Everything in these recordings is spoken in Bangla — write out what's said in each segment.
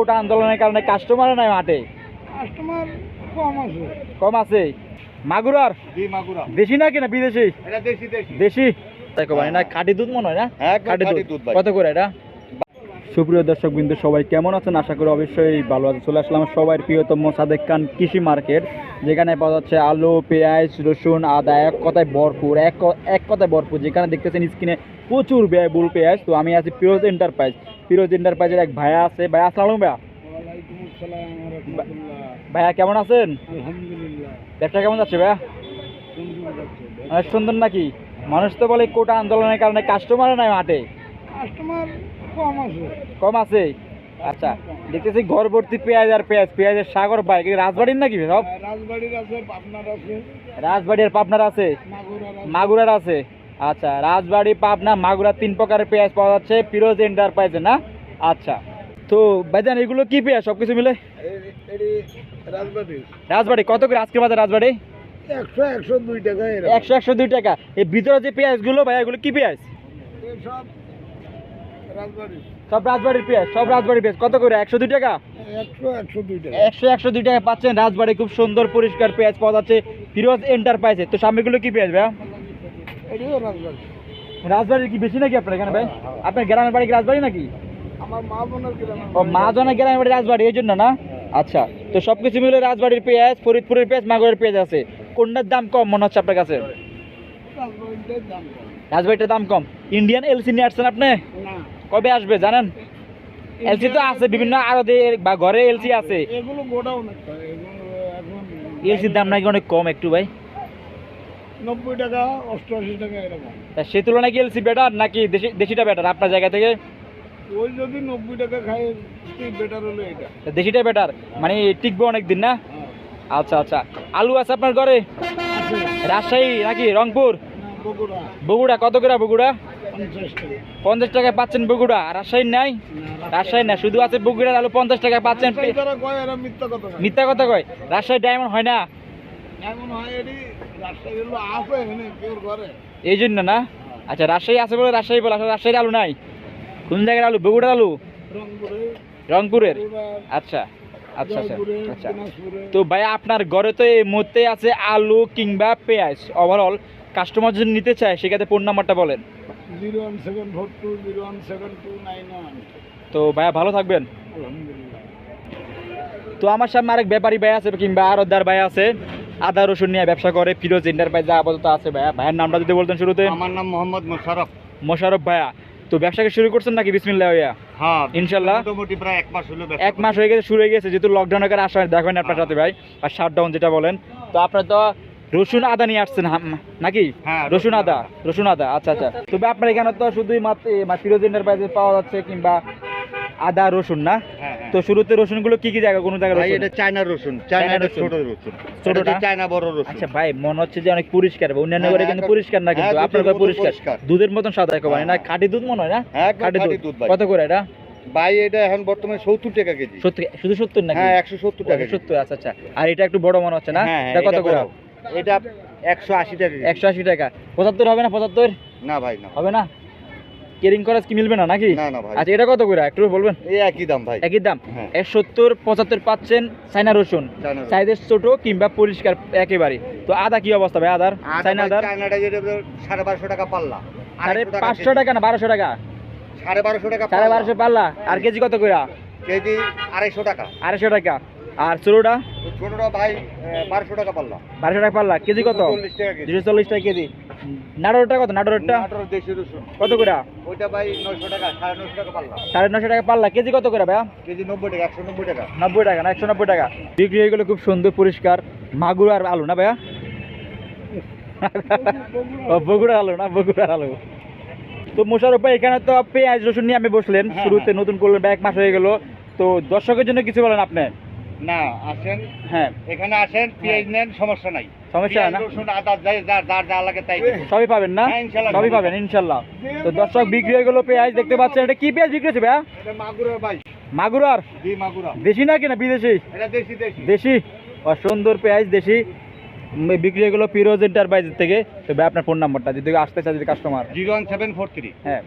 ওটা আন্দোলনের কারণে কাস্টমার নাই মাঠে? কাস্টমার কম আছে। কম আছে? মাগুরার? দেশি না না বিদেশি? এটা দেশি দেশি। দেশি? তাই কবানি না খাঁটি দুধ মনে হয় না? হ্যাঁ, খাঁটি দুধ। কত করে এটা? সুপ্রিয় দর্শক বিন্দু সবাই কেমন আছেন? আশা করি অবশ্যই ভালো আছে চলে আসলাম সবাই প্রিয়তম সাদেক খান কৃষি মার্কেট যেখানে পাওয়া যাচ্ছে আলু পেঁয়াজ রসুন আদা এক কথায় ভরপুর এক এক কথায় ভরপুর। যেখানে দেখতেছেন স্ক্রিনে প্রচুর ব্যয়বহুল পেঁয়াজ। তো আমি আছি ফিরোজ এন্টারপ্রাইজ ফিরোজ এন্টারপ্রাইজের এক ভাইয়া আছে। ভাইয়া আসসালাম ভাইয়া। ভাইয়া কেমন আছেন? ব্যবসা কেমন যাচ্ছে ভাইয়া? সুন্দর নাকি? মানুষ তো বলে কোটা আন্দোলনের কারণে কাস্টমার নাই মাঠে। কাস্টমার কম আছে। আচ্ছা দেখতেছি ঘর ভর্তি পেঁয়াজ আর পেঁয়াজ। পেঁয়াজের সাগর বাইক রাজবাড়ির নাকি সব? রাজবাড়ির পাবনার আছে। মাগুরার আছে। আচ্ছা রাজবাড়ি পাবনা মাগুরা তিন প্রকারের পেঁয়াজ পাওয়া যাচ্ছে। ফিরোজ এন্টারপ্রাইজে না? আচ্ছা তো ভাইজান এগুলো কি পেঁয়াজ? সব কিছু মিলে রাজবাড়ি। কত করে আজকে বাজার রাজবাড়ি? একশো একশো দুই টাকা একশো একশো দুই টাকা। এই ভিতরে যে পেঁয়াজগুলো ভাই এগুলো কি পেঁয়াজ? সব রাজবাড়ির পেঁয়াজ সব রাজবাড়ির পেঁয়াজ। কত করে? একশো দুই টাকা? একশো একশো দুই টাকা। পাচ্ছেন। রাজবাড়ি খুব সুন্দর পরিষ্কার পেঁয়াজ পাওয়া যাচ্ছে ফিরোজ এন্টারপ্রাইজে। তো সামনেগুলো কি পেঁয়াজ ভাইয়া? রাজবাড়ি। রাজবাড়ির কি বেশি নাকি আপনার এখানে ভাই? আপনার গ্রামের বাড়ি রাজবাড়ি নাকি? মা গ্রামের বাড়ি। রাজবাড়ি এই জন্য না? আচ্ছা তো সব কিছু মিলে রাজবাড়ির পেঁয়াজ ফরিদপুরের পেঁয়াজ মাগুরের পেঁয়াজ আছে। কোনটার দাম কম মনে হচ্ছে আপনার কাছে? রাজবাড়িটার দাম কম। রাজবাড়িটার দাম কম। ইন্ডিয়ান এলসি নিয়ে আসছেন আপনি? না। কবে আসবে জানেন? এলসি তো আছে বিভিন্ন আরও বা ঘরে এলসি আছে। এগুলো গোডাউন এলসির দাম নাকি অনেক কম একটু ভাই। নব্বই টাকা অষ্টআশি টাকা এরকম। তা সে তুলনায় কি এলসি বেটার নাকি দেশি দেশিটা বেটার আপনার জায়গা থেকে? ওই যদি নব্বই টাকা খায় বেটার হলো এটা। দেশিটা বেটার মানে টিকবে অনেক দিন না? হ্যাঁ। আচ্ছা আচ্ছা। আলু আছে আপনার ঘরে? রাজশাহী নাকি রংপুর? বগুড়া। বগুড়া কত করে বগুড়া? পঞ্চাশ টাকা টাকায় পাচ্ছেন বগুড়া আর রাজশাহী নাই? রাজশাহী না শুধু আছে বগুড়ার আলু পঞ্চাশ টাকায় পাচ্ছেন মিথ্যা কথা কয়। রাজশাহী ডায়মন্ড হয় না? হয় এই জন্য না? আচ্ছা রাজশাহী আছে বলে রাজশাহী বলে আসলে রাজশাহীর আলু নাই। কোন জায়গার আলু? বগুড়ার আলু? রংপুরে রংপুরের? আচ্ছা আচ্ছা আচ্ছা আচ্ছা। তো ভাই আপনার ঘরে তো এই মুহূর্তে আছে আলু কিংবা পেঁয়াজ। ওভারঅল কাস্টমার যদি নিতে চায় সেক্ষেত্রে ফোন নাম্বারটা বলেন। Zero one seven four two zero one seven two nine one. তো ভাইয়া ভালো থাকবেন। আলহামদুলিল্লাহ। তো আমার সামনে আরেক ব্যাপারী ভাই আছে কিংবা আরদার ভাই আছে। আদা রসুন নিয়ে ব্যবসা করে ফিরোজ এন্টারপ্রাইজ আপাতত আছে ভাইয়া। ভাইয়ের নামটা যদি বলতেন শুরুতে। আমার নাম মোহাম্মদ মোশারফ মোশারফ ভাইয়া। তো ব্যবসাকে শুরু করছেন নাকি? বিসমিল্লাহ ভাইয়া। হ্যাঁ ইনশাল্লাহ। মোটামুটি প্রায় এক মাস হলো এক মাস হয়ে গেছে শুরু হয়ে গেছে। যেহেতু লকডাউনের কারণে আসা দেখবেন আপনার সাথে ভাই। আর শাটডাউন যেটা বলেন। তো আপনার তো রসুন আদা নিয়ে আসছেন নাকি? হ্যাঁ, রসুন রসুন আদা রসুন আদা আচ্ছা আচ্ছা। তবে আপনার এখানে তো শুধুই এ, মানে এন্টারপ্রাইজে পাওয়া যাচ্ছে কিংবা আদা রসুন না? হ্যাঁ তো শুরুতে রসুনগুলো কি কি জায়গা কোন জায়গায় ভাই রসুন? এটা চায়না রসুন চায়না চায়না রসুন। ছোট রসুন। ছোটটা? ছোটটা চায়না বড় রসুন। আচ্ছা ভাই মনে হচ্ছে যে অনেক পরিষ্কার ভাই অন্যান্য হ্যাঁ, কিন্তু পরিষ্কার না কিন্তু হ্যাঁ, আপনার দুধের ঘরে পরিষ্কার। পরিষ্কার। দুধের মতন সাদা একেবারে না হ্যাঁ। খাঁটি দুধ মনে হয় না? হ্যাঁ, খাঁটি দুধ। কত করে এটা? ভাই এটা এখন বর্তমানে সত্তর টাকা কেজি। সত্যি শুধু সত্তর হ্যাঁ একশো সত্তর টাকা সত্তর আচ্ছা আচ্ছা। আর এটা একটু বড় মনে হচ্ছে না? হ্যাঁ, এটা কত করে। এটা একশো আশি টাকা একশো আশি টাকা। পঁচাত্তর হবে না পঁচাত্তর? না ভাই না। হবে না? কেরিং খরচ কি মিলবে না নাকি? না না ভাই। আচ্ছা এটা কত করে? একটু বলবেন? এই একই দাম ভাই। একই দাম? হ্যাঁ। এক সত্তর পঁচাত্তর পাচ্ছেন চাইনা রসুন। সাইজের ছোট কিংবা পরিষ্কার একেবারে। তো আদা কি অবস্থা ভাই? আদার? চাইনা আদার? সাড়ে বারোশো টাকা পাল্লা। সাড়ে পাঁচশো টাকা না বারোশো টাকা? সাড়ে বারোশো টাকা সাড়ে পাল্লা। বারোশো পাল্লা। আর কেজি কত করে কেজি আড়াইশো টাকা। আড়াইশো টাকা। আর ছোটোটা তো ছোটটা ভাই বারোশো টাকা পাল্লা। বারোশো টাকা পাল্লা। কেজি কত? দুশো চল্লিশ টাকা কেজি। নাটোরটা কত? নাটোরটা? কত করে? ওইটা ভাই নয়শো টাকা সাড়ে নয়শো টাকা পাল্লা। সাড়ে নশো টাকা পাল্লা। কেজি কত করে ভাইয়া? কেজি নব্বই টাকা একশো নব্বই টাকা। নব্বই টাকা না একশো নব্বই টাকা। বিক্রি হয়ে গেলো খুব সুন্দর পরিষ্কার। মাগুর আর আলু না ভাইয়া? বগুড়ার আলু না? বগুড়ার আলু। তো মোশারফ ভাই এখানে তো পেঁয়াজ রসুন নিয়ে আমি বসলেন। হ্যাঁ, শুরুতে নতুন করলেন বা এক মাস হয়ে গেল। তো দর্শকের জন্য কিছু বলেন আপনি? না আসেন। হ্যাঁ। এখানে আসেন পেঁয়াজ নেন সমস্যা নাই। সমস্যা না। রসুন আদা যাই যার যার যা লাগে তাই সবই পাবেন না? হ্যাঁ, সবই পাবেন ইনশাল্লাহ। তো দর্শক বিক্রি হয়ে গেলো পেঁয়াজ দেখতে পাচ্ছেন এটা কি পেঁয়াজ বিক্রি হচ্ছে ভাইয়া? এটা মাগুরা ভাই মাগুরার? দেশি নাকি না বিদেশি? দেশি সুন্দর পেঁয়াজ দেশি। উম, বিক্রি হয়ে গেলো ফিরোজ এন্টারপ্রাইজের থেকে। তো ভাই আপনার ফোন নাম্বারটা যদি আসতে যদি customer zero one seven four three. হ্যাঁ।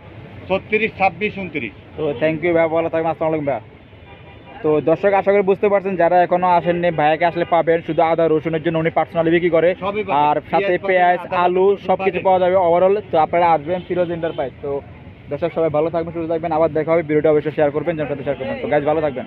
ছত্রিশ ছাব্বিশ উনত্রিশ। তো থ্যাংক ইউ ভাই ভালো থাকবেন আসসালামু আলাইকুম ভাই তো দর্শক আশা করি বুঝতে পারছেন যারা এখনও আসেননি ভাইয়াকে আসলে পাবেন শুধু আদা রসুনের জন্য উনি পার্সোনালি বিক্রি করে। আর সাথে পেঁয়াজ আলু সব কিছু পাওয়া যাবে ওভারঅল তো আপনারা আসবেন ফিরোজ এন্টারপ্রাইজ তো দর্শক সবাই ভালো থাকবেন সুস্থ থাকবেন। আবার দেখা হবে ভিডিওটা অবশ্যই শেয়ার করবেন যার সাথে শেয়ার করবেন। তো গাছ ভালো থাকবেন।